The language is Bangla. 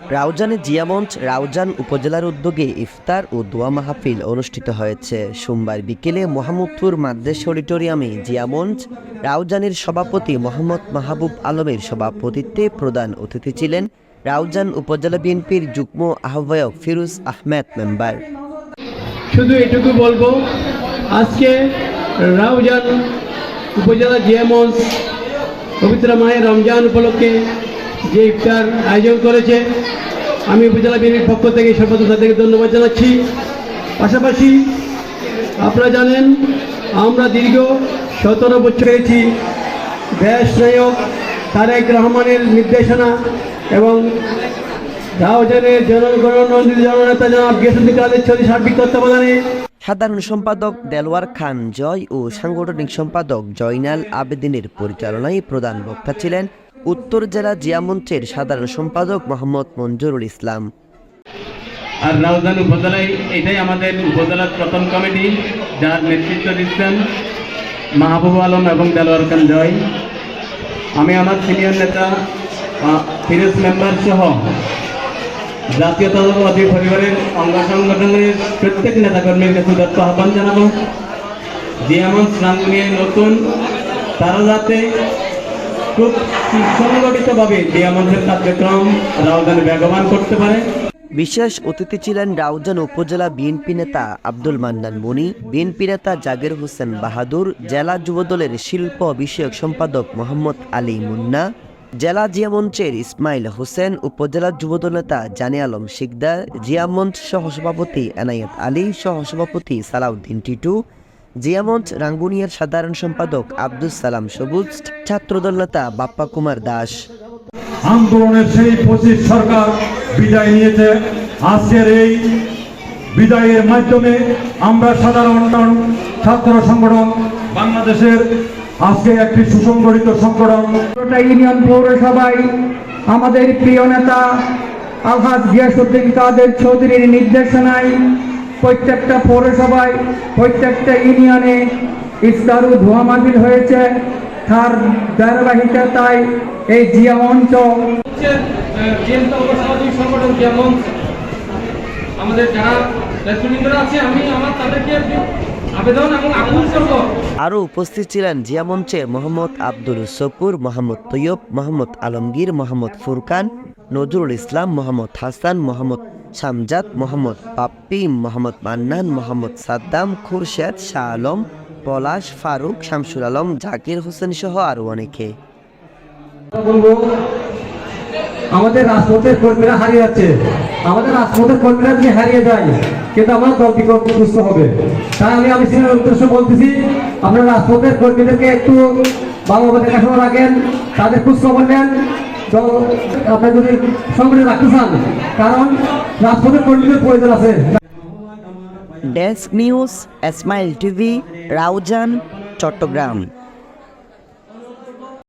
রাউজানে জিয়ামঞ্চ রাউজান উপজেলার উদ্যোগে ইফতার ও দোয়া মাহফিল অনুষ্ঠিত হয়েছে। সোমবার বিকেলে মোহাম্মদপুর মাদ্রাসা অডিটোরিয়ামে জিয়ামঞ্চ রাউজানের সভাপতি মোহাম্মদ মাহবুব আলমের সভাপতিত্বে প্রধান অতিথি ছিলেন রাউজান উপজেলা বিএনপির যুগ্ম আহ্বায়ক ফিরোজ আহমেদ মেম্বার। শুধু এটুকু বলব, আজকে রাউজান উপজেলা জিয়ামঞ্চ পবিত্র মায়ের রমজান উপলক্ষে যে ইফতার আয়োজন করেছে, আমি উপজেলা বিএনপির পক্ষ থেকে সর্বত তাদেরকে ধন্যবাদ জানাচ্ছি। পাশাপাশি আপনারা জানেন, আমরা দীর্ঘ সতেরো বছর হয়েছি দেশ নায়ক তারেক রহমানের নির্দেশনা এবং রাউজানের জনগণনন্দিত জনাব গেসুদ্দিন কাদের চৌধুরী সার্বিক তত্ত্বাবধানে। সাধারণ সম্পাদক দেলওয়ার খান জয় ও সাংগঠনিক সম্পাদক জয়নাল আবেদিনের পরিচালনায় প্রধান বক্তা ছিলেন উত্তর জেলা জিয়ামঞ্চের সাধারণ সম্পাদক মোহাম্মদ মঞ্জুরুল ইসলাম। আর রাউজান উপজেলায় এটাই আমাদের উপজেলার প্রথম কমিটি, যার নেতৃত্ব দিচ্ছেন মাহবুব আলম এবং দেলোয়ার খান জয়। আমি আমার সিনিয়র নেতা ফিরোজ মেম্বার সহ জাতীয়তাবাদী পরিবারের অঙ্গ সংগঠনের প্রত্যেক নেতাকর্মীর কাছে দত্ত আহ্বান জানাব। যেমন নিয়ে নতুন, তারা যাতে বিশেষ অতিথি ছিলেন রাউজান উপজেলা বিএনপি নেতা আব্দুল মান্নান মনি, বিএনপি নেতা জাগির হোসেন বাহাদুর, জেলা যুবদলের শিল্প বিষয়ক সম্পাদক মোহাম্মদ আলী মুন্না, জেলা জিয়ামঞ্চের ইসমাইল হোসেন, উপজেলা যুবদল নেতা জানে আলম শিকদার জিয়া জিয়ামঞ্চ সহসভাপতি এনায়েত আলী, সহসভাপতি সালাউদ্দিন টিটু জিয়ামঞ্চ রাঙ্গুনিয়ার সাধারণ সম্পাদক আব্দুল সালাম সবুজ ছাত্রদল নেতা বাপ্পা কুমার দাস। আন্দোলনের সেই পঁচিশ সরকার বিদায় নিয়েছে। আজকের এই বিদায়ের মাধ্যমে আমরা সাধারণ ছাত্র সংগঠন বাংলাদেশের আজকে একটি সুসংগঠিত সংগঠন। ইউনিয়ন পৌরসভায় আমাদের প্রিয় নেতা আলহাজ গিয়াসুদ্দিন কাদের চৌধুরীর নির্দেশনায় প্রত্যেকটা পৌরসভায় প্রত্যেকটা ইউনিয়নে ইফতার ও ধোয়া মাহফিল হয়েছে। তার ধারাবাহিকতায় এই জিয়া মঞ্চ। জেলটা সামাজিক সংগঠন আমাদের যারা নেতৃবৃন্দরা আছে আমি আমার তাদেরকে আবেদন এবং আকুল করব। আরও উপস্থিত ছিলেন জিয়া জিয়ামঞ্চে মোহাম্মদ আব্দুল সকুর মোহাম্মদ তৈয়ব মোহাম্মদ আলমগীর মোহাম্মদ ফুরকান নজরুল ইসলাম মোহাম্মদ হাসান মোহাম্মদ শামজাদ মোহাম্মদ, পাপ্পি মোহাম্মদ, মান্নান মোহাম্মদ, সাদ্দাম, খুরশেদ শাহ আলম পলাশ, ফারুক, শামসুল আলম, জাকির হোসেন সহ আরও অনেকে। আমাদের রাজপথের কর্মীরা হারিয়ে যাচ্ছে। আমাদের রাজপথের কর্মীরা যদি হারিয়ে যায়, কিন্তু আমার দল কি সুস্থ হবে। তাই আমি আমি উদ্দেশ্য বলতেছি, আপনারা রাজপথের কর্মীদেরকে একটু ভালোভাবে দেখাশোনা রাখেন, তাদের খোঁজ খবর নেন আপনি যদি রাখতে চান কারণ রাজপথের প্রয়োজন আছে desk news এসমাইল TV Raozan Chittagong.